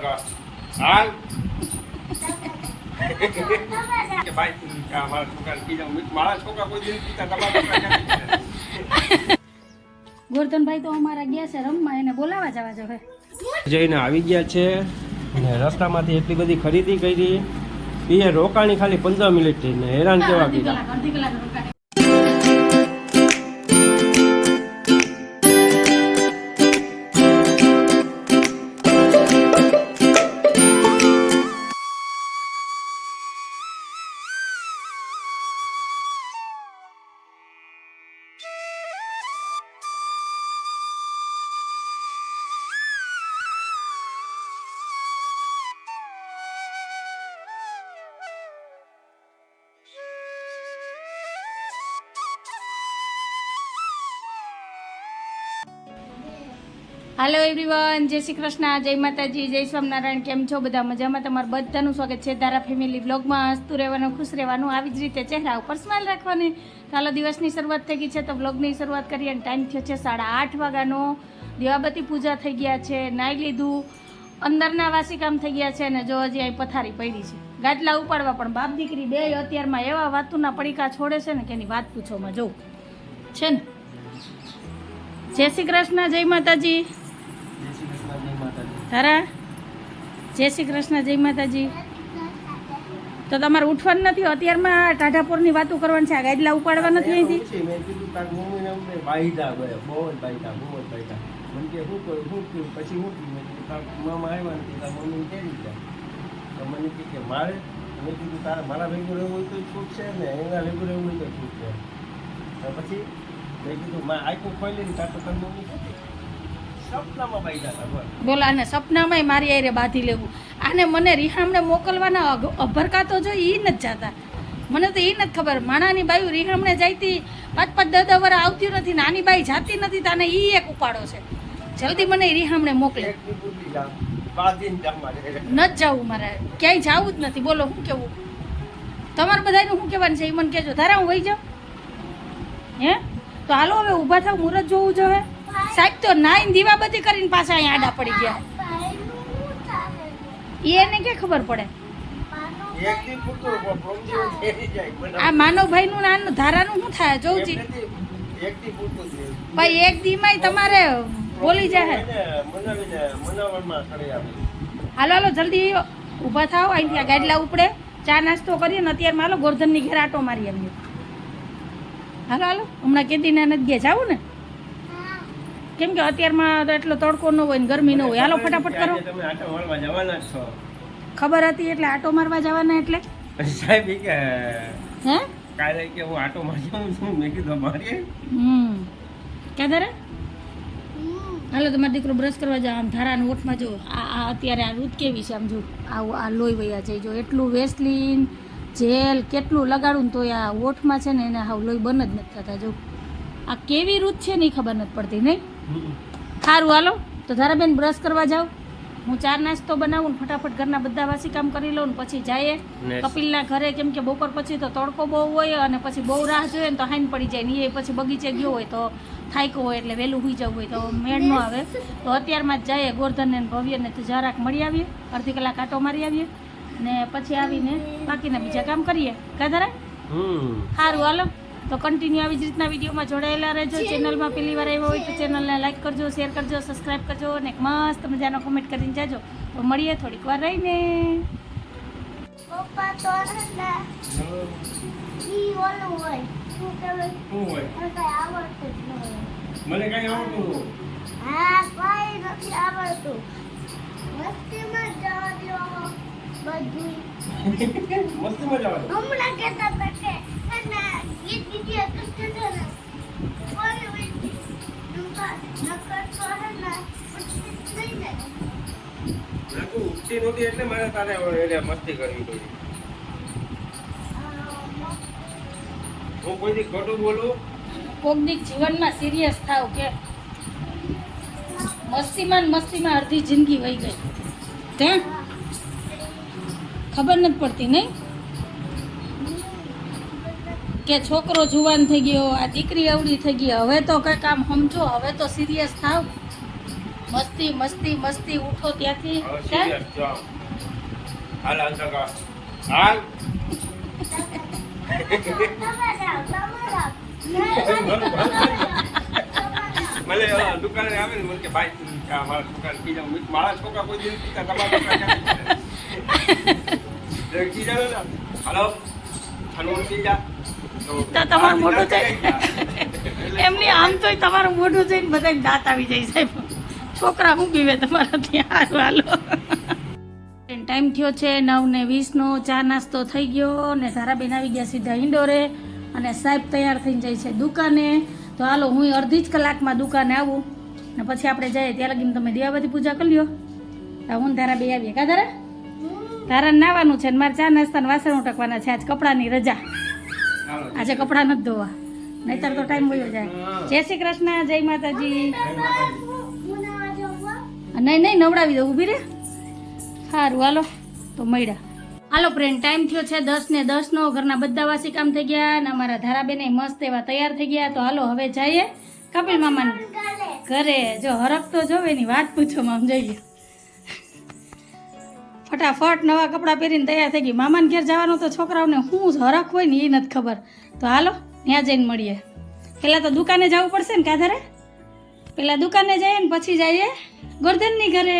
લગા હાલ. કે ભાઈ મારા છોકરાને પી જાઉં. મારા છોકરા કોઈ દિવસ પીતા તમારા છોકરા ગોરધનભાઈ તો અમારા ગયા છે રમવા એને બોલાવા જવા જો જઈને આવી ગયા છે અને રસ્તામાંથી એટલી બધી ખરીદી કરી. એ રોકાણી ખાલી પંદર મિનિટ ને હેરાન કેવા અડધી કીધા. હાલો એવરીવન જય શ્રી કૃષ્ણ, જય માતાજી, જય સ્વામિનારાયણ, કેમ છો બધા? મજામાં તમારું બધાનું સ્વાગત છે તારા ફેમિલી વ્લોગમાં. હસતું રહેવાનું, ખુશ રહેવાનું, આવી જ રીતે ચહેરા ઉપર સ્માઇલ રાખવાની. ચાલો દિવસની શરૂઆત થઈ ગઈ છે તો વ્લોગની શરૂઆત કરીએ અને ટાઈમ થયો છે સાડા આઠ વાગ્યાનો. દેવાબતી પૂજા થઈ ગયા છે નાહી લીધું. અંદરના વાસી કામ થઈ ગયા છે અને જો હજી અહીં પથારી પડી છે. ગાદલા ઉપાડવા પણ બાપ દીકરી બે અત્યારમાં એવા વાતુના પડીકા છોડે છે ને કે એની વાત પૂછોમાં. જોઉં છે ને? જય શ્રી કૃષ્ણ, જય માતાજી. તારા? જય શ્રી કૃષ્ણ જય માતાજી. તો તમારે ઉઠવાનું નથી? અત્યારમાં ટાઢાપોરની વાતો કરવાની છે. આ ગાડલા ઉપાડવા નથી અહીંથી? મારે? મેં કીધું તારે મારા ભેગું રહેવું હોય તો છૂટ છે ને એના ભેગું રહેવું હોય તો છૂટ છે. તો પછી મેં કીધું માં આખું ખોલી તાર તો મમ્મી હતી સપનામાં બાયધા હતા બોલ. આને સપનામાંય મારી આરે બાંધી લેવું. આને મને રિહામણે મોકલવાના અભરકા તો જો એ નથી જાતા. મને તો એ નથી ખબર. માણાની બાયું રિહામણે જાયતી પાંચ પાંચ દસ દસ વાર આવતી નથી નાની બાઈ જાતી નથી તાને એ એક ઉપાડો છે. જલ્દી મને રિહામણે મોકલે. એક દી પૂછી જામ બાંધીને જામ મારે ન જ જવું મારે. ક્યાંય જવું જ નથી. બોલો શું કેવું? તમારે બધાનું શું કહેવાનું છે? એ મને કહેજો. ધારા હું વહી જાઉં? હે? તો હાલો હવે ઊભા થાવ મુહૂર્ત જોવું જોઈએ સાહેબ તો નાઈન દીવાબત્તી કરીને પાછા અહીંયા આડા પડી ગયા. એને કે ખબર પડે. આ માનવભાઈનું નું નાનું ધારાનું શું થાય જોઉં એમ એક દી પૂરતું ભાઈ એક દીમાંય તમારે બોલી જાય. હાલો હાલો જલ્દી ઊભા થાવ અહીંથી આ ગાડલા ઉપડે. ચા નાસ્તો કરીએ ને અત્યારમાં હાલો ગોરધનની ઘેર આટો મારી આવીએ. હાલો હાલો હમણાં કેદીના નથી ગયા જાવું ને? કેમ કે અત્યારમાં તો એટલો તડકો ન હોય ને ગરમી ન હોય. હાલો ફટાફટ કરો. તમે આટો મારવા જવાના છો? ખબર હતી એટલે આટો મારવા જવાના એટલે? સાહેબ કે હે? કાલે કે હું આટો મારી આવું છું મેં કીધું મારી હમ. ક્યાં ધારે હાલો તમારો દીકરો બ્રશ કરવા જાવ. આમ ધારાના ઓઠમાં જો આ અત્યારે આ રૂત કેવી છે આમ જો. આવું આ લોહી વયા છે જો. એટલું વેસલીન જેલ કેટલું લગાડું ને તોય આ ઓઠમાં છે ને એને હાવ લોહી બંધ જ નથી થતા જો. આ કેવી રૂત છે ને એ ખબર નથી પડતી નહીં? સારું હાલો. તો ધારાબેન બ્રશ કરવા જાવ હું ચાર નાસ્તો બનાવું ને ફટાફટ ઘરના બધા વાસી કામ કરી લઉં પછી જઈએ. કપિલના ઘરે કેમ કે બપોર પછી તો તડકો બહુ હોય અને પછી બહુ રાહ જોઈએ ને તો હાઈન પડી જાય ને એ પછી બગીચે ગયો હોય તો થાક્યો હોય એટલે વહેલું સુઈ જવું હોય તો મેળ ન આવે. તો અત્યારમાં જ જઈએ ગોરધન ને ભવ્યને તો જરાક મળી આવીએ. અડધી કલાક આટો મારી આવીએ ને પછી આવીને બાકીના બીજા કામ કરીએ. કાધારા હમ. સારું હાલો. તો કન્ટિન્યુ આવી જ રીતના વિડીયોમાં જોડાયેલા રહેજો. ચેનલમાં પહેલી વાર આવ્યો હોય તો ચેનલને લાઈક કરજો શેર કરજો સબસ્ક્રાઈબ કરજો અને એક મસ્ત મજાનો કોમેન્ટ કરીને જાજો. તો મળીએ થોડીક વાર રહીને. પપ્પા તો ઈ ઓલું હોય. શું કહેવાય? શું હોય? મને કાંઈ આવડતું જ ન હોય. મને કઈ આવડતું હા કઈ નથી આવડતું. મસ્તીમાં જવા દો. બધું મસ્ત મજા આવે હમણાં કહેતા હતા કોઈ મસ્તી કરવી હું કોઈથી ખોટું બોલું? કોકદીક જીવનમાં સિરિયસ થાવ કે મસ્તીમાં મસ્તીમાં અડધી જિંદગી વહી ગઈ. ખબર નથી પડતી, નહીં? કે છોકરો જુવાન થઈ ગયો આ દીકરી અવળી થઈ ગઈ હવે તો કંઈક આમ સમજો હવે તો સિરિયસ થાવ. મસ્તી મસ્તી મસ્તી ઉઠો ત્યાંથી. હાલ હાલ. હાલ. ભલે દુકાને આવે ને કે ભાઈ મારા છોકરાને કીધા મારા છોકરા કોઈ દિન પીતા તમારા? એટલે કીધા હનુમાન કીધા તો તમારું મોઢું થઈ છે. એમની આમ તોય તમારું મોઢું જોઈને બધા દાંત આવી જાય સાહેબ. છોકરા હું પીવે તમારા ત્યાં? હાલો ટાઈમ થયો છે નવ ને વીસનો ચા નાસ્તો થઈ ગયો ને ધારાબેન આવી ગયા સીધા ઇન્ડોરે અને સાહેબ તૈયાર થઈને જાય છે દુકાને. તો હાલો હું અડધી જ કલાકમાં દુકાને આવું ને પછી આપણે જઈએ. ત્યાં લગીને તમે દિવાબતી પૂજા કરી લ્યો. તો હું ધારા બે આવીએ. કા ધારા? ધારા નાવાનું છે ને મારે ચા નાસ્તા વાસણ ઉટકવાના છે. આજ કપડાની રજા. આજે કપડાં નથી ધોવા. નહીતર તો ટાઈમ વયો જાય. જય શ્રી કૃષ્ણ જય માતાજી. નહીં નહીં નવડાવી દઉં. ઊભી રે. સારું હાલો. તો મળ્યા. હાલો ફ્રેન્ડ ટાઈમ થયો છે દસ ને દસ નો. ઘરના બધા વાસી કામ થઈ ગયા અને અમારા ધારાબેને મસ્ત એવા તૈયાર થઈ ગયા. તો હાલો હવે જઈએ. કપિલ મામાને ઘરે. જો હરકતો જોવે ની વાત પૂછો મામ જઈએ. ફટાફટ નવા કપડાં પહેરીને તૈયાર થઈ ગઈ. મામાને ઘેર જવાનું તો છોકરાઓને શું હરખ હોય ને એ નથી ખબર. તો હાલો, ત્યાં જઈને મળીએ. પહેલાં તો દુકાને જવું પડશે ને કાધારે? પહેલાં દુકાને જઈએ ને પછી જઈએ. ગોરધનની ઘરે.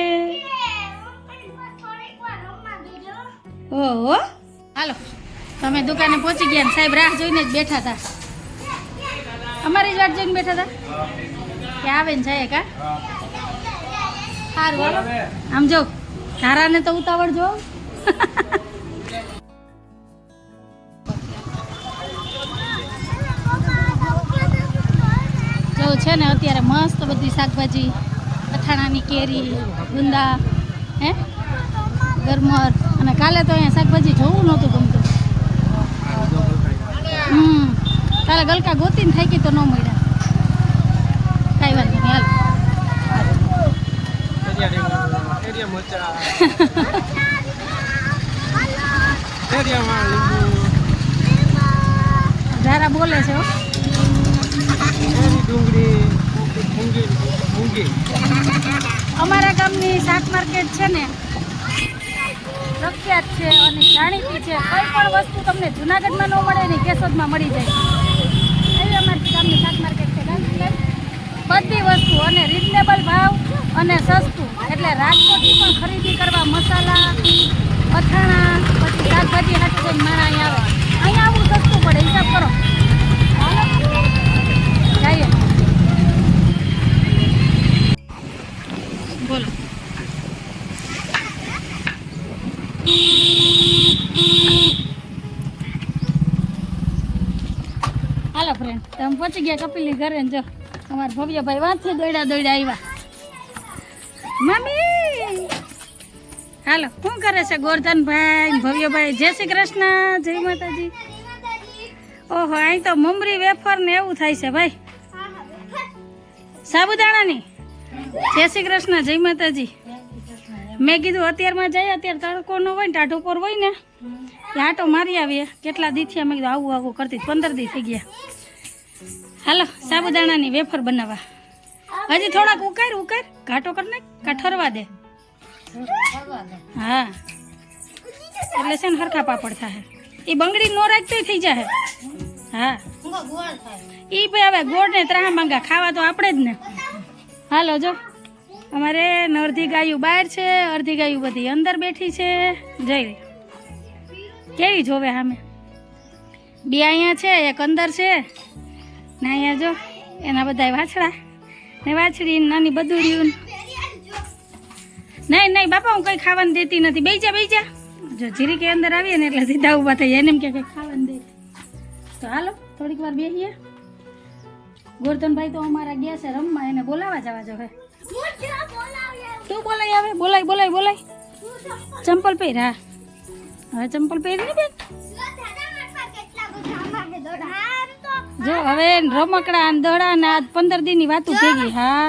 ઓહો. હાલો, તમે દુકાને પહોંચી ગયા ને સાહેબ રાહ જોઈને જ બેઠા હતા અમારી જ વાટ જોઈને બેઠા હતા કે આવે ને જાય કા સારું, હાલો. આમ જો. ધારાને તો ઉતાવળ જો જો છે ને અત્યારે મસ્ત બધી શાકભાજી અથાણાની કેરી ગુંદા હે? ગરમર. અને કાલે તો અહીંયા શાકભાજી જોવું નહોતું ગમતું. હમ કાલે ગલકા ગોતીને થાકી તો ન મળ્યા કાંઈ વાંધો નહીં એરિયામાં લીંબુ. ધારા બોલે છે અમારા ગામની શાક માર્કેટ છે ને પ્રખ્યાત છે અને જાણીતી છે. કોઈ પણ વસ્તુ તમને જુનાગઢમાં ન મળે ને કેશોદમાં મળી જાય. એવી અમારી ગામની શાક માર્કેટ છે. બધી વસ્તુ અને રિઝનેબલ ભાવ અને સસ્તું. એટલે રાજકોટથી પણ ખરીદી કરવા મસાલા, અથાણા, પછી શાકભાજી હાટું જઈને માણા અહીંયા આવે. અહીંયા આવું સસ્તું પડે, હિસાબ કરો. જઈએ બોલો. હાલો ફ્રેન્ડ તમે પહોંચી ગયા કપિલની ઘરે જો. અમારા ભવ્યભાઈ વાંચે દોડ્યા દોડ્યા આવ્યા. મમ્મી! હાલો, શું કરે છે ગોરધનભાઈ, ભવ્યભાઈ? જય શ્રી કૃષ્ણ, જય માતાજી. ઓહો, અહીં તો મમરી વેફર ને એવું થાય છે ભાઈ. સાબુદાણાની? જય શ્રી કૃષ્ણ, જય માતાજી. મેં કીધું અત્યારમાં જઈએ, અત્યારે તડકો ન હોય ને, ટાઢો પર હોય ને, એ આટો મારી આવીએ. કેટલા દી થયા? મેં કીધું આવું આવું કરતી, પંદર દી થઈ ગયા. હાલો, સાબુદાણાની વેફર બનાવવા. હજી થોડાક ઉકાર ઉકાર ઘાટો કર નાખ કઠરવા દે. હા. એટલે છે ને હરખા પાપડ થાય એ બંગડી નો રાખતો થઈ જાય હા. એ ભાઈ હવે ગોળ ને ત્રાહ માંગા. ખાવા તો આપણે જ ને. હાલો જો. અમારે અડધી ગાયું બહાર છે, અડધી ગાયું બધી અંદર બેઠી છે. જઈ કેવી જોવે સામે? બે અહીંયા છે, એક અંદર છે. ને અહીંયા જો, એના બધા વાછડા. ને વાછડી નાની બદુડિયું નહીં નહીં, બાપા, હું કંઈ ખાવાનું દેતી નથી. બેજા બેજા જા. જીરીકે અંદર આવીએ ને એટલે સીધા ઊભા થઈ જાય એને એમ કે કંઈક ખાવાનું દે. તો હાલો, થોડીક વાર બેસીએ ગોરધનભાઈ તો અમારા ગયા છે રમવા, એને બોલાવા જવા જો હવે તું બોલાય આવે બોલાય બોલાય બોલાય. ચંપલ પહેર હવે ચંપલ પહેરી ને બેન. જો હવે રમકડા અને દડા ને આજ પંદર દિનની વાતું ગઈ હા?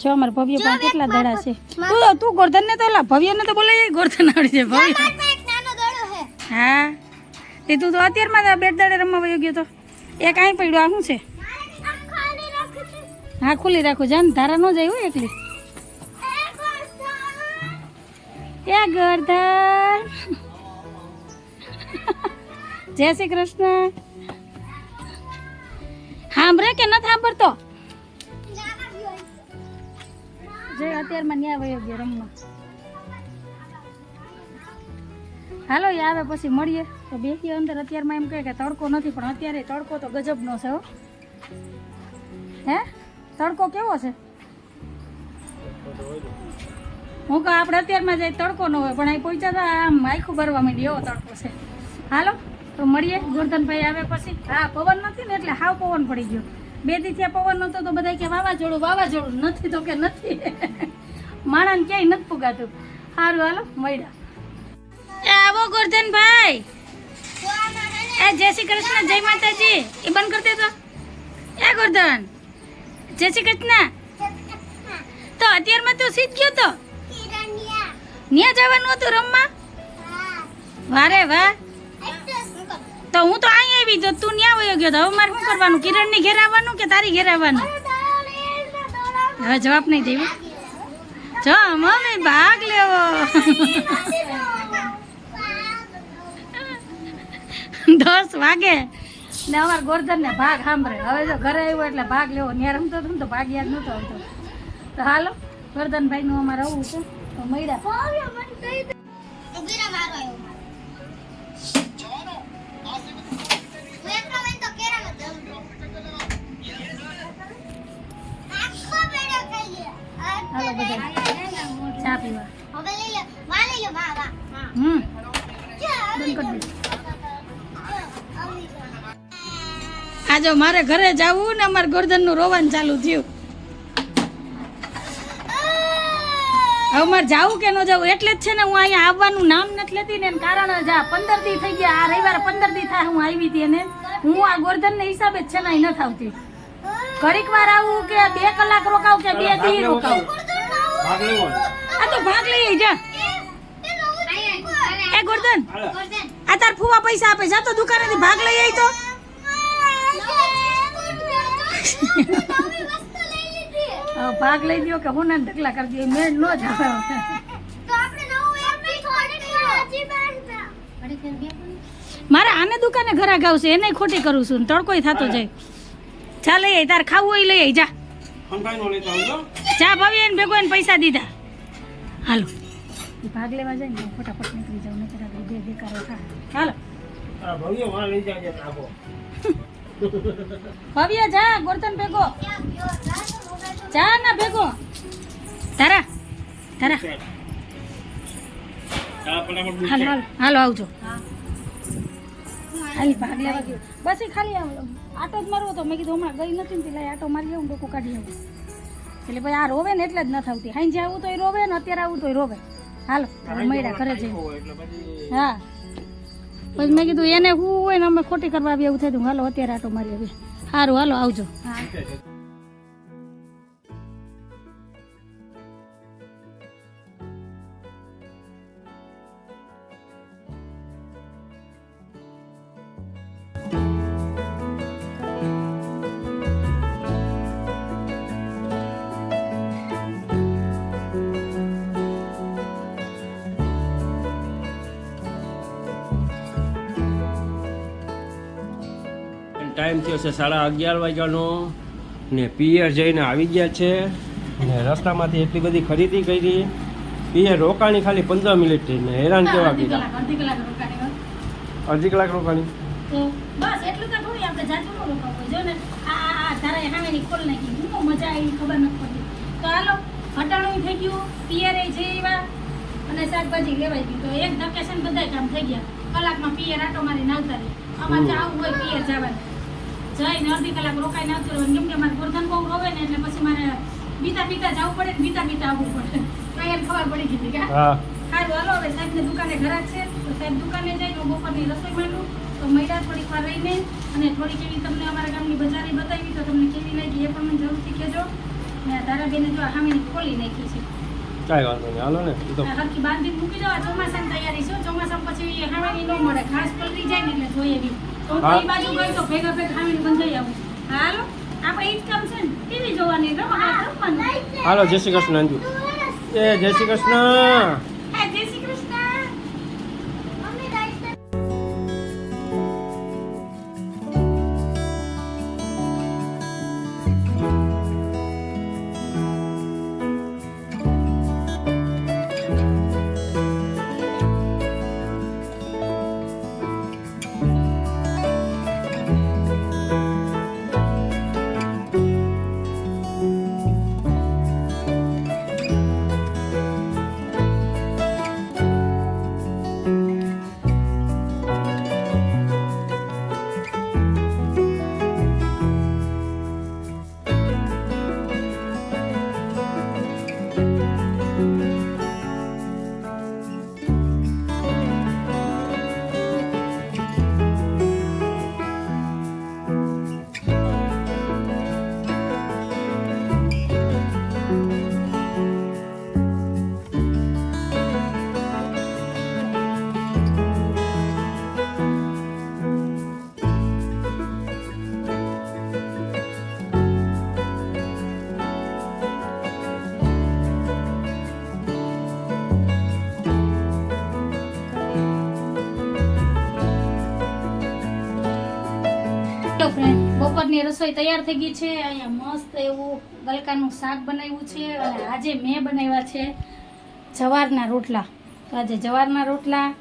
જો અમારે ભવ્ય પણ કેટલા દડા છે? તું તું ગોરધન ને તો ઓલા ભવ્ય ને તો બોલાય ગોરધન આવડી છે ભવ્ય. હા? તે તું તો અત્યારમાં બેટ દડે રમવા વયો ગયો તો. એ કાંઈ પડ્યું આ શું છે? હા ખુલ્લી રાખો જાન ધારા ન જાય હોય એકલી. એ ગોરધન. જય શ્રી કૃષ્ણ. સાંભળે કે નથી સાંભળતો? જે અત્યારમાં મને આવે છે રમવા. હાલો, એ આવે પછી મળીએ. તો બેસી અંદર. અત્યારમાં એમ કહે કે તડકો નથી, પણ અત્યારે તડકો તો ગજબનો છે હો. હે? તડકો કેવો છે? હું કહું, આપણે અત્યારમાં જાય તડકો ન હોય, પણ અહીં પહોંચ્યા હતા આમ આખું ભરવા માંડી એવો તડકો છે. હાલો. તો મળીએ. ગોરધનભાઈ આવે પછી. હા પવન નથી ને એટલે હાવ પવન પડી ગયો. બે દી ત્યાં પવન નહોતો તો બધા કે વાવાઝોડું વાવાઝોડું. નથી તો કે નથી. માણસને ક્યાંય નથી પુગાતું સારું હાલો મળ્યા. એ આવો ગોરધનભાઈ. એ જય શ્રી કૃષ્ણ જય માતાજી. એ બંધ કરી દેતો એ ગોરધન. જય શ્રી કૃષ્ણ. તો અત્યારમાં તો સીધ ગયો તો? ન્યા જવાનું હતું રમવા? વારે વાહ. તો હું તો અહીં આવી તો તું ન્યા વયો ગયો તો હવે મારે શું કરવાનું? કિરણની ઘેર આવવાનું કે તારી ઘેર આવવાનું? હવે જવાબ નહીં દેવો. જો મમ્મી ભાગ લેવો. દસ વાગે. ને અમાર ગોરધન ને ભાગ સાંભળે. હવે જો ઘરે આવ્યો એટલે ભાગ લેવો. ન્યા રમતો હતો ને તો ભાગ યાદ નહોતો આવતો. તો હાલો ગોરધનભાઈ નું અમારે આવવું છે તો મળ્યા. હાલો બધા. ચા પીવા. હમ. બંધ કરી દે. આ જો મારે ઘરે જવું ને અમારે ગોરધનનું રોવાનું ચાલુ થયું. હવે મારે જાવું કે ન જવું એટલે જ છે ને હું અહીંયા આવવાનું નામ નથી લેતી ને કારણ જ આ પંદર દી થઈ ગયા. આ રવિવારે પંદર દી થાય હું આવી હતી અને હું આ ગોરધન ને હિસાબે જ છે ને અહીં નથી આવતી ઘડીક વાર આવું કે બે કલાક રોકાવ કે બે દી રોકાવ? આ તો ભાગ લઈ જા. એ ગોરધન આ તાર ફુવા પૈસા આપે જા તો દુકાનેથી ભાગ લઈ આવી તો ભાગ લઈ દ્યો કે હું ના ઢગલા કરી દઈએ મેળ નો જ મારે આને દુકાને ઘરા ગાવશે એને ખોટી કરું છું ને તડકોય થતો જાય. ચા લઈ આવી તાર ખાવું હોય લઈ આવી જા. ચા ભાવી એને ભેગો એને પૈસા દીધા. હાલો. ભાગ લેવા જાય ને ફટાફટ નીકળી જાવ ને તારા બે બેકારો થાય હાલો. આ ભવ્ય વાં લઈ જાજે નાખો. ભવ્ય જા ગોરધન ભેગો. જા ના ભેગો. તારા તારા. હાલો હાલો. આવજો. ખાલી ભાગ લેવા ગયો. બસ ખાલી આમ આટો જ મારવો તો મેં કીધું હમણાં ગઈ નથી ને પેલા આટો મારી આવું ડોકું કાઢી આવું. એટલે ભાઈ આ રોવે ને એટલે જ નથી થતી હાઈ આવું તોય રોવે ને અત્યારે આવું તોય રોવે. હાલો મૈડા ઘરે પછી હા. પછી મેં કીધું એને હું હોય ને અમે ખોટી કરવા આવી એવું થયું હાલો અત્યારે આટો મારી આવી સારું હાલો આવજો. હા ટાઈમ થયો છે સાડા અગિયાર વાગ્યાનો. ને પિયર જઈને આવી ગયા છે. ને રસ્તામાંથી એટલી બધી ખરીદી કરી. પિયર રોકાણી ખાલી પંદર મિનિટ ને હેરાન કેવા કીધા કલાક અડધી કલાક રોકાણી બસ એટલું તો થોડી આપણે જાજુ ન રોકાવું જો ને આ આ આ ધારાએ ખોલ નાખી. હું મજા આવી ખબર પડતી તો હાલો હટાણું થઈ ગયું. પિયરે આવ્યા અને શાકભાજી લેવાઈ ગયું તો એક ધક્કે છે બધાય કામ થઈ ગયા. કલાકમાં પિયર આટો મારી રહે. અમારે આવું હોય પિયર જવાનું. જઈને અડધી કલાક રોકાઈને આવતું રહેવાનું કેમ કે મારે ગોરધન બહુ રોવે ને એટલે પછી મારે બીતા બીતા જવું પડે બીતા બીતા આવવું પડે. તો એમ ખબર પડી ગઈ હતી કે સારું હાલો હવે સાહેબની દુકાને ઘરાક છે. તો સાહેબ દુકાને જઈને હું બપોરની રસોઈ માંડું. તો મહિલા થોડીક વાર રહીને અને થોડીક એવી તમને અમારા ગામની બજારી બતાવી તો તમને કેવી લાગી એ પણ મને જરૂરથી કહેજો. ને ધારાબેને જો હામીની ખોલી નાખી છે. કાંઈ વાંધો નહીં. હાલો ને એ તો આ હરખી બાંધીને મૂકી દો. ચોમાસાની તૈયારી છે ચોમાસા પછી એ ન મળે. ઘાસ પલટી જાય ને એટલે જોઈએ તો હું. બાજુ ગઈ તો ભેગા ભેગા હામીની બંધાઈ આવું. હાલો. આપણે ઈ જ કામ છે ને. ટીવી જોવાની રમવા રમવાનું. હાલો જય શ્રી કૃષ્ણ અંજુ. એ જય શ્રી કૃષ્ણ. બપોરની રસોઈ તૈયાર થઈ ગઈ છે. અહીંયા મસ્ત એવું ગલકાનું શાક બનાવ્યું છે અને આજે મેં બનાવ્યા છે જવારના રોટલા. તો આજે જવારના રોટલા,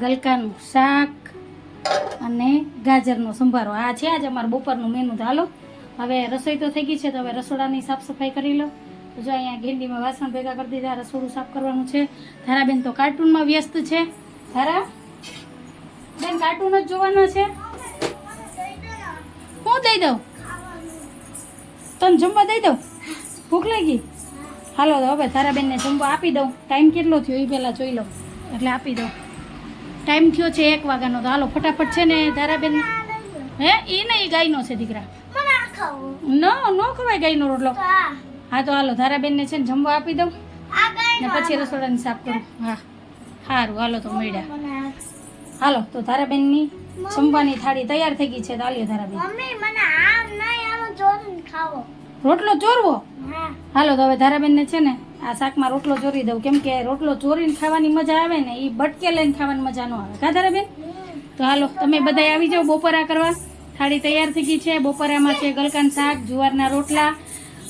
ગલકાનું શાક અને ગાજરનો સંભારો. આ છે આજે અમારું બપોરનું મેનુ તો હાલો, હવે રસોઈ તો થઈ ગઈ છે, તો હવે રસોડાની સાફ સફાઈ કરી લો. જો અહીંયા ગેંડીમાં વાસણ ભેગા કરી દીધા, રસોડું સાફ કરવાનું છે. ધારાબેન તો કાર્ટૂનમાં વ્યસ્ત છે. ધારા, બેન કાર્ટૂન જ જોવાનો છે. હું દઈ દઉં? તને જમવા દઈ દઉં? ભૂખ લાગી? હાલો, તો હવે તારાબેનને જમવા આપી દઉં. ટાઈમ કેટલો થયો એ પહેલાં જોઈ લઉં. એટલે આપી દઉં. ટાઈમ થયો છે એક વાગ્યાનો, તો હાલો, ફટાફટ છે ને તારાબેન હે? એ નહીં ગાયનો છે દીકરા. ન ન ખવાય ગાયનો રોટલો. હા, તો હાલો તારાબેનને છે ને જમવા આપી દઉં. ને પછી રસોડાની સાફ કરું. હા સારું હાલો, તો મળ્યા. હાલો, તો તારાબેનની જમવાની થાળી તૈયાર થઈ ગઈ છે તાલ્યો તારાબેન મમ્મી મને આમ નહીં આમ જોઈને ખાવો. રોટલો ચોરવો? હાલો તો હવે ધારાબેનને છે ને આ શાકમાં રોટલો ચોરી દઉં. કેમ કે રોટલો ચોરીને ખાવાની મજા આવે ને એ બટકે લઈને ખાવાની મજા ન આવે. કા ધારાબેન? તો હાલો તમે બધા આવી જાઓ બપોરા કરવા. થાળી તૈયાર થઈ ગઈ છે. બપોરામાં છે ગલકાન શાક જુવારના રોટલા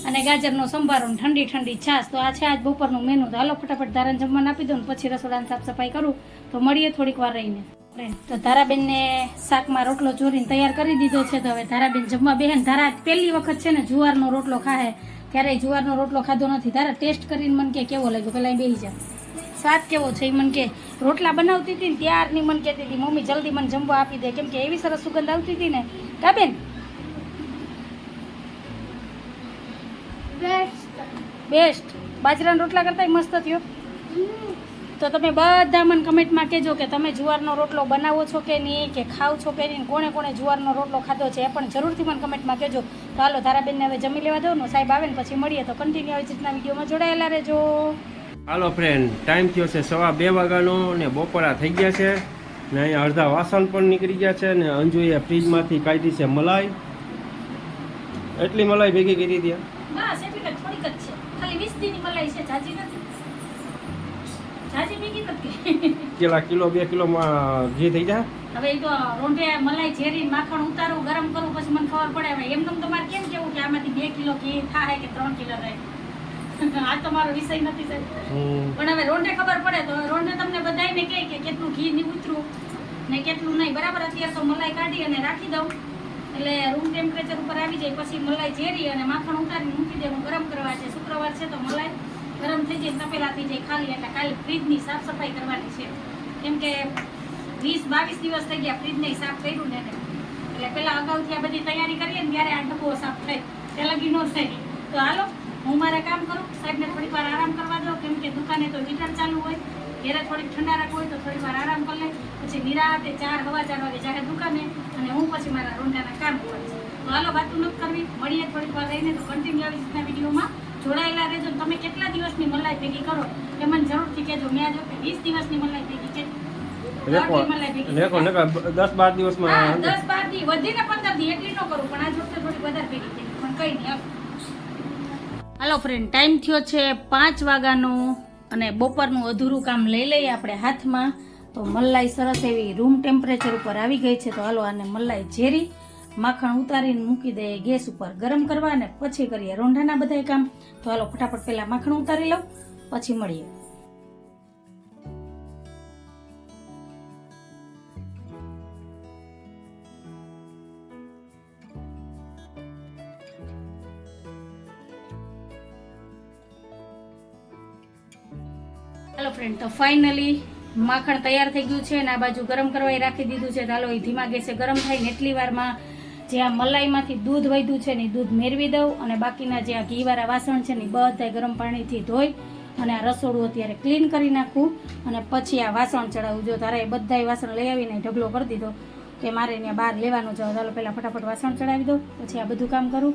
અને ગાજરનો સંભારો ઠંડી ઠંડી છાશ. તો આ છે આજ બપોરનું મેનુ તો હાલો ફટાફટ ધારાને જમવાનું આપી દઉં ને પછી રસોડાની સાફ સફાઈ કરું. તો મળીએ થોડીક વાર રહીને. તો ધારાબેનને શાકમાં રોટલો ચોરીને તૈયાર કરી દીધો છે તો હવે ધારાબેન જમવા બેહે ને ધારા પહેલી વખત છે ને જુવારનો રોટલો ખાહે. ક્યારેય જુવારનો રોટલો ખાધો નથી. ધારા ટેસ્ટ કરીને મને કે કેવો લાગ્યો? પહેલાં બેસી જા. સ્વાદ કેવો છે એ મને કે? રોટલા બનાવતી હતી ને ત્યારની મને કહેતી હતી મમ્મી જલ્દી મને જમવા આપી દે. કેમ કે એવી સરસ સુગંધ આવતી હતી ને. કા બેન? બેસ્ટ બેસ્ટ બાજરાના રોટલા કરતા મસ્ત થયો? તો તમે બધા મને કમેન્ટમાં કહેજો કે તમે જુવારનો રોટલો બનાવો છો કે નહીં કે ખાવ છો કે નહીં કોણે કોણે જુવારનો રોટલો ખાધો છે એ પણ જરૂરથી મને કમેન્ટમાં કહેજો. તો હાલો તારાબેનને હવે જમી લેવા દઉં ને સાહેબ આવે ને પછી મળીએ. તો કન્ટિન્યુ આવી રીતના વિડીયોમાં જોડાયેલા રહેજો. હાલો ફ્રેન્ડ ટાઈમ થયો છે સવા બે વાગ્યાનો ને બપોરા થઈ ગયા છે ને અહીંયા અડધા વાસણ પણ નીકળી ગયા છે ને અંજુએ ફ્રીજમાંથી કાઢી છે મલાઈ. એટલી મલાઈ ભેગી કરી દે. બસ એટલી થોડીક જ છે. ખાલી 20 દીની મલાઈ છે જાજી નથી. કેટલા કિલો બે કિલોમાં જે થઈ જાય. હવે એ તો રોંઢે મલાઈ ઝેરી માખણ ઉતારું ગરમ કરું પછી મને ખબર પડે. હવે એમ તમારે કેમ કેવું કે આમાંથી બે કિલો ઘી થાય કે ત્રણ કિલો થાય આ તમારો વિષય નથી સાહેબ. પણ હવે રોંઢે ખબર પડે તો રોંઢે તમને બધાયને કહે કે કેટલું ઘી ની ઉતરું ને કેટલું નહીં. બરાબર અત્યારે તો મલાઈ કાઢી અને રાખી દઉં. એટલે રૂમ ટેમ્પરેચર ઉપર આવી જાય પછી મલાઈ ઝેરી અને માખણ ઉતારીને મૂકી દેવું. ગરમ કરવા છે. શુક્રવાર છે તો મલાઈ. ગરમ થઈ જાય તપેલા થઈ જાય ખાલી એટલે કાલે ફ્રીજની સાફ સફાઈ કરવાની છે. કેમ કે વીસ બાવીસ દિવસ થઈ ગયા ફ્રીજને સાફ કર્યું ને એટલે પહેલાં અગાઉથી આ બધી તૈયારી કરીએ ને ત્યારે આ ડબ્બો સાફ થાય. તે લગી ન થાય. તો હાલો, હું મારા કામ કરું. સાહેબને થોડીક વાર આરામ કરવા દો. કેમ કે દુકાને તો હીટર ચાલુ હોય. ઘેરે થોડીક ઠંડા રાખવું હોય તો થોડીક વાર આરામ કરી લે. પછી નિરાતે ચાર હવા ચાર વાગે જાહેર દુકાને અને હું પછી મારા રૂંડાના કામ કરીશ તો હાલો, વાતું નથી કરવી. મળીએ થોડીક વાર રહીને તો કન્ટિન્યુ આવી રીતના વિડીયોમાં. જોડાયેલા રહેજો તમે કેટલા દિવસની મલાઈ ભેગી કરો? એ મને જરૂરથી કહેજો. મેં આજે વીસ દિવસની મલાઈ ભેગી છે રેકો રેકો નકા દસ બાર દિવસમાં દસ બાર દી વધીને પંદર દી એટલી ન કરું પણ આજ વખતે થોડી વધારે ભેગી થઈ પણ કઈ નહીં હાલો. હાલો ફ્રેન્ડ ટાઈમ થયો છે પાંચ વાગ્યાનો અને બપોરનું અધૂરું કામ લઈ લઈએ આપણે હાથમાં. તો મલાઈ સરસ એવી રૂમ ટેમ્પરેચર ઉપર આવી ગઈ છે તો હાલો આને મલાઈ ઝેરી માખણ ઉતારીને મૂકી દઈએ ગેસ ઉપર ગરમ કરવા અને પછી કરીએ રોંઢાના બધા કામ. તો હાલો, ફટાફટ પહેલા માખણ ઉતારી લઉં, પછી મળીએ. હેલો ફ્રેન્ડ તો ફાઇનલી માખણ તૈયાર થઈ ગયું છે અને આ બાજુ ગરમ કરવા રાખી દીધું છે. હાલો એ ધીમા ગેસે ગરમ થાય ને એટલી વારમાં જે આ મલાઈમાંથી દૂધ વધ્યું છે ને દૂધ મેળવી દઉં અને બાકીના જે આ ઘીવાળા વાસણ છે ને બધા ગરમ પાણીથી ધોઈ અને આ રસોડું અત્યારે ક્લીન કરી નાખું અને પછી આ વાસણ ચડાવું. જો તારે એ બધાય વાસણ લઈ આવીને ઢગલો કરી દીધો કે મારે ત્યાં બહાર લેવાનું છે, ચાલો પહેલાં ફટાફટ વાસણ ચડાવી દો પછી આ બધું કામ કરું.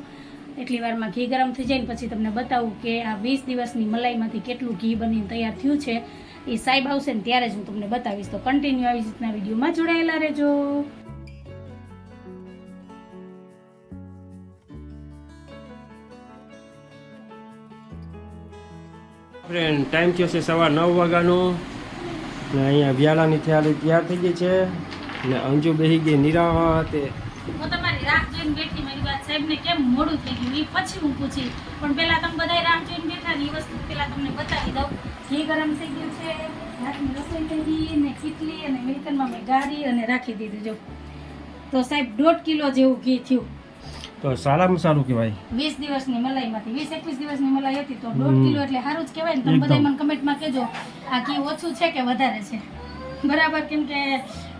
એટલી વારમાં ઘી ગરમ થઈ જાય ને પછી તમને બતાવું કે આ વીસ દિવસની મલાઈમાંથી કેટલું ઘી બનીને તૈયાર થયું છે. એ સાહેબ આવશે ને ત્યારે જ હું તમને બતાવીશ. તો કન્ટિન્યુ આવી રીતના વિડીયોમાં જોડાયેલા રહેજો. ફ્રેન્ડ ટાઈમ થયો છે સવા નવ વાગ્યાનો. ને અહીંયા વ્યાલાની થયાલી તૈયાર થઈ ગઈ છે. ને અંજુ બેસી ગઈ નિરાતે. હું તમારી રાહ જોઈને બેઠી મારી વાત. સાહેબને કેમ મોડું થઈ ગયું? એ પછી હું પૂછી પણ પહેલાં તમે બધાય રાહ જોઈને બેઠા વસ્તુ પહેલાં તમને બતાવી દઉં. ઘી ગરમ થઈ ગયું છે. રસોઈ થઈ ગઈ ને કેટલી અને મિલકનમાં મેં ગાળી અને રાખી દીધું. જો. તો સાહેબ, દોઢ કિલો જેવું ઘી થયું. તો સારામાં સારું કહેવાય. વીસ દિવસની મલાઈમાંથી. વીસ એકવીસ દિવસની મલાઈ હતી તો દોઢ. કિલો એટલે સારું જ કહેવાય ને. તમે બધા મને કમેન્ટમાં કહેજો આ ઘી ઓછું છે કે વધારે છે? બરાબર કેમ કે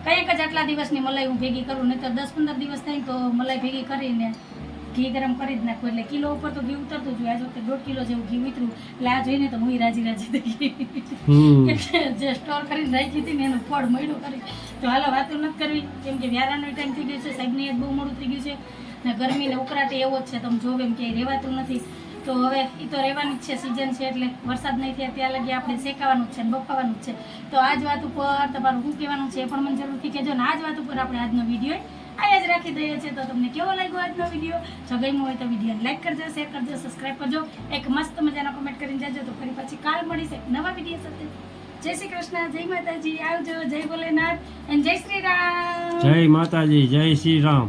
કંઈક જ આટલા દિવસની મલાઈ હું ભેગી કરું નહીં તો દસ પંદર દિવસ થાય તો મલાઈ ભેગી કરીને ઘી ગરમ કરી જ નાખું. એટલે કિલો ઉપર તો ઘી ઉતરતું જ હોય. આજ વખતે દોઢ કિલો જેવું ઘી ઉતર્યું એટલે આ જોઈને તો હું રાજી રાજી થઈ જે સ્ટોર કરીને રાખી હતી ને એનું ફળ મળ્યું કરી તો હાલો વાતો નથી કરવી કેમ કે વ્યારાનો ટાઈમ થઈ ગયો છે. સાહેબની બહુ મોડું થઈ ગયું છે. ને ગરમી ને ઉકળાટ એવો જ છે તમે જોવે એમ ક્યાંય રહેવાતું નથી. તો હવે એ તો રહેવાની જ છે સિઝન છે એટલે વરસાદ નહીં થાય ત્યાં લગી આપણે શેકાવાનું જ છે ને બફાવાનું જ છે. તો આજ વાત ઉપર તમારું શું કહેવાનું છે એ પણ મને જરૂરથી કહેજો ને આજ વાત ઉપર આપણે આજનો વીડિયો અહીંયા જ રાખી દઈએ છીએ. તો તમને કેવો લાગ્યો આજનો વીડિયો? જો ગમ્યો હોય તો વિડીયોને લાઈક કરજો શેર કરજો સબસ્ક્રાઈબ કરજો. એક મસ્ત મજાના કોમેન્ટ કરીને જાજો. તો ફરી પછી કાલ મળીશ નવા વીડિયો સાથે. જય શ્રી કૃષ્ણ, જય માતાજી. આવજો, જય ભોલેનાથ. અને જય શ્રી રામ. જય માતાજી, જય શ્રી રામ.